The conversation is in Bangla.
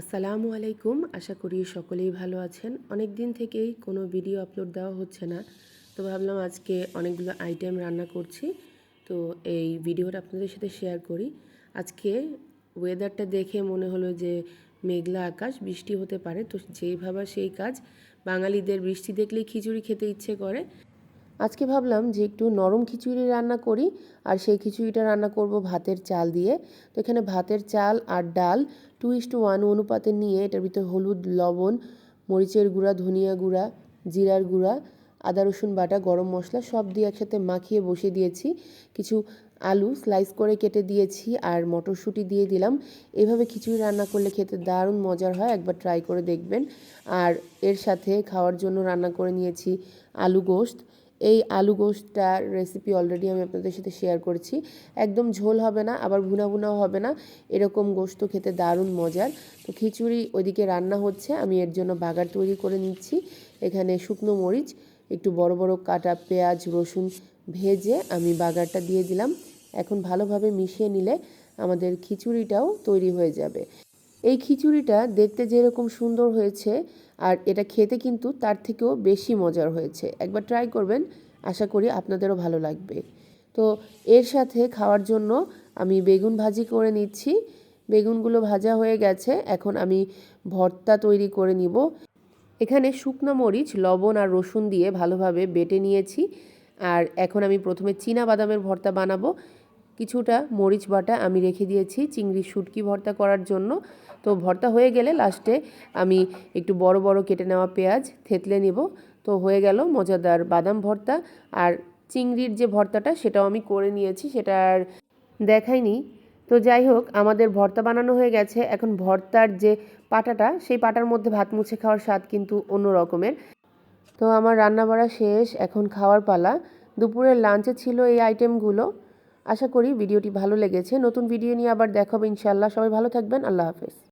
আসসালামু আলাইকুম। আশা করি সকলেই ভালো আছেন। অনেক দিন থেকেই কোনো ভিডিও আপলোড দেওয়া হচ্ছে না। তো ভাবলাম আজকে অনেকগুলো আইটেম রান্না করছি। তো এই ভিডিওটা আপনাদের সাথে শেয়ার করি। আজকে ওয়েদারটা দেখে মনে হলো যে মেঘলা আকাশ, বৃষ্টি হতে পারে। তো যেই ভাবা সেই কাজ। বাঙালিদের বৃষ্টি দেখলেই খিচুড়ি খেতে ইচ্ছে করে। আজকে ভাবলাম যে একটু নরম খিচুড়ি রান্না করি, আর সেই খিচুড়িটা রান্না করব ভাতের চাল দিয়ে। তো এখানে ভাতের চাল আর ডাল টু ইস টু ওয়ান অনুপাতে নিয়ে এটার ভিতরে হলুদ, লবণ, মরিচের গুঁড়া, ধনিয়া গুঁড়া, জিরার গুঁড়া, আদা, রসুন বাটা, গরম মশলা সব দিয়ে একসাথে মাখিয়ে বসিয়ে দিয়েছি। কিছু আলু স্লাইস করে কেটে দিয়েছি আর মটরশুঁটি দিয়ে দিলাম। এভাবে খিচুড়ি রান্না করলে খেতে দারুণ মজার হয়, একবার ট্রাই করে দেখবেন। আর এর সাথে খাওয়ার জন্য রান্না করে নিয়েছি আলু গোশত এই আলু গোশটার রেসিপি অলরেডি আমি আপনাদের সাথে শেয়ার করেছি। একদম ঝোল হবে না, আবার ভুনা ভুনাও হবে না। এরকম গোশত খেতে দারুণ মজার। তো খিচুড়ি ওইদিকে রান্না হচ্ছে, আমি এর জন্য বাগার তৈরি করে নিচ্ছি। এখানে শুকনো মরিচ, একটু বড় বড় কাটা পেঁয়াজ, রসুন ভেজে আমি বাগারটা দিয়ে দিলাম। এখন ভালোভাবে মিশিয়ে নিলে আমাদের খিচুড়িটাও তৈরি হয়ে যাবে। এই খিচুড়িটা দেখতে যেরকম সুন্দর হয়েছে, আর এটা খেতে কিন্তু তার থেকেও বেশি মজার হয়েছে। একবার ট্রাই করবেন, আশা করি আপনাদেরও ভালো লাগবে। তো এর সাথে খাওয়ার জন্য আমি বেগুন ভাজি করে নিচ্ছি। বেগুনগুলো ভাজা হয়ে গেছে, এখন আমি ভর্তা তৈরি করে নিব। এখানে শুকনো মরিচ, লবণ আর রসুন দিয়ে ভালোভাবে বেটে নিয়েছি। আর এখন আমি প্রথমে চীনা বাদামের ভর্তা বানাবো। কিছুটা মরিচ বাটা আমি রেখে দিয়েছি, চিংড়ি শুটকি ভর্তা করার জন্য। তো ভর্তা হয়ে গেলে লাস্টে আমি একটু বড় বড় কেটে নেওয়া পেঁয়াজ থেতলে নিব। তো হয়ে গেল মজাদার বাদাম ভর্তা। আর চিংড়ির যে ভর্তাটা সেটাও আমি করে নিয়েছি, সেটা আর দেখাইনি। তো যাই হোক, আমাদের ভর্তা বানানো হয়ে গেছে। এখন ভর্তার যে পাটাটা, সেই পাটার মধ্যে ভাত মুছে খাওয়ার স্বাদ কিন্তু অন্য রকমের তো আমার রান্না বাড়া শেষ, এখন খাওয়ার পালা। দুপুরের লাঞ্চে ছিল এই আইটেমগুলো আশা করি ভিডিওটি ভালো লেগেছে। নতুন ভিডিও নিয়ে আবার দেখাবো ইনশাআল্লাহ। সবাই ভালো থাকবেন। আল্লাহ হাফেজ।